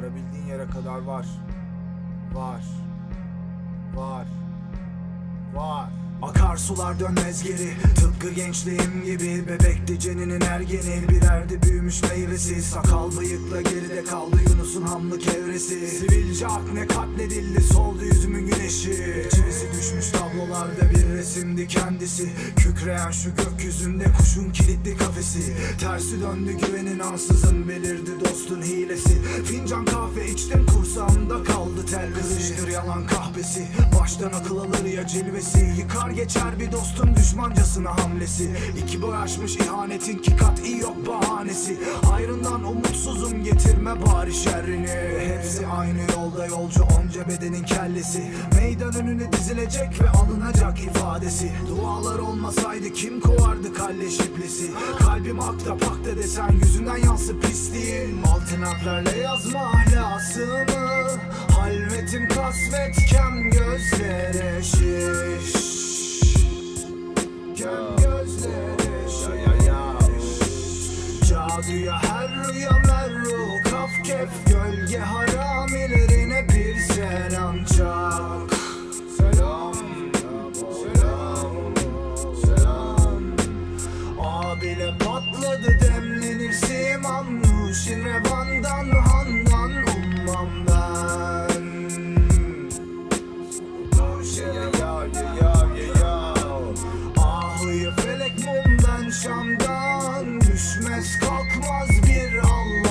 Varabildiğin yere kadar var. Var. Akarsular dönmez geri. Tıpkı gençliğim gibi. Bebekti ceninin ergeni Birerdi büyümüş meyvesi. Sakal bıyıkla geride kaldı Yunus'un hamlık evresi Sivilce akne katledildi. Soldu yüzümün güneşi. Çivisi düşmüş tablolarda bir resimdi kendisi. Kükreyen şu gökyüzünde kuşun kilitli kafesi. Tersi döndü güvenin ansızın belirdi dostun hilesi. Fincan kahve içtim kursağımda kaldı tel Kızıştır yalan kahvesi. Baştan akıl alır ya cilvesi. Yıkar geçer bir dostun düşmancasına hamlesi. İki boy ihanetin ki kat iyi yok bahanesi. Hayrından umutsuzum getirme bari şerrini. Hepsi aynı yolda yolcu onca bedenin kellesi. Meydan önüne dizilecek ve alınacak ifadesi. Dualar olmasaydı kim kovardı kalleş iblisi Kalbim akta pakta desen yüzünden yansı pisliğin. Altın harflerle yazma ahlasımı Halvetim kasvet kem gözlere şiş gölge haramilerine bir selam çak Selam Selam Selam. Abile patladı demlenir simam Nuşin revandan handan ummam ben. Nuşin ya ya ya ya ya Ahıyı felek mumdan Şam'dan. Düşmez kalkmaz bir Allah'tır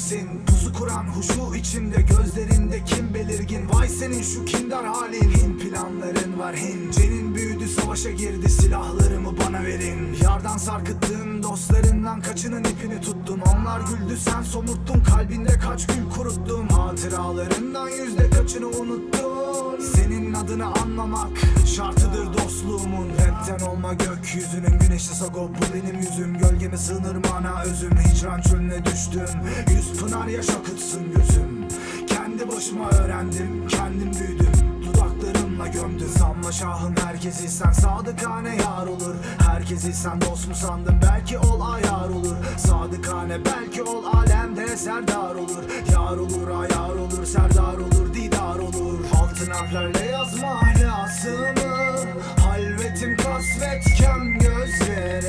içinisin Pusu kuran huşu içimde gözlerinde kim belirgin? Vay senin şu kindar halin. Hin planların var hin. Cenin büyüdü savaşa girdi silahlarımı bana verin. Yardan sarkıttığın dostlarından kaçının ipini tuttun Onlar güldü sen somurttun kalbinde kaç gül kuruttun Hatıralarından yüzde kaçını unuttun Senin adını anmamak şartıdır dostluğumun. Rapten olma gökyüzünün güneşli sagop bu benim yüzüm. Gölgeme sığınır mana özüm hicran çölüne düştüm. Yüz pınar yaş akıtsın gözüm. Kendi başıma öğrendim kendim büyüdüm. Dudaklarımla gömdüm. Sanma şahım herkesi sen sadıkane yar olur. Herkesi sen dost mu sandın? Belki ol ayar olur. Sadıkane belki ol alemde serdar olur. Yar olur ayar olur serdar olur harflerle yazma ahlasını Halvetim kasvetken gözleri.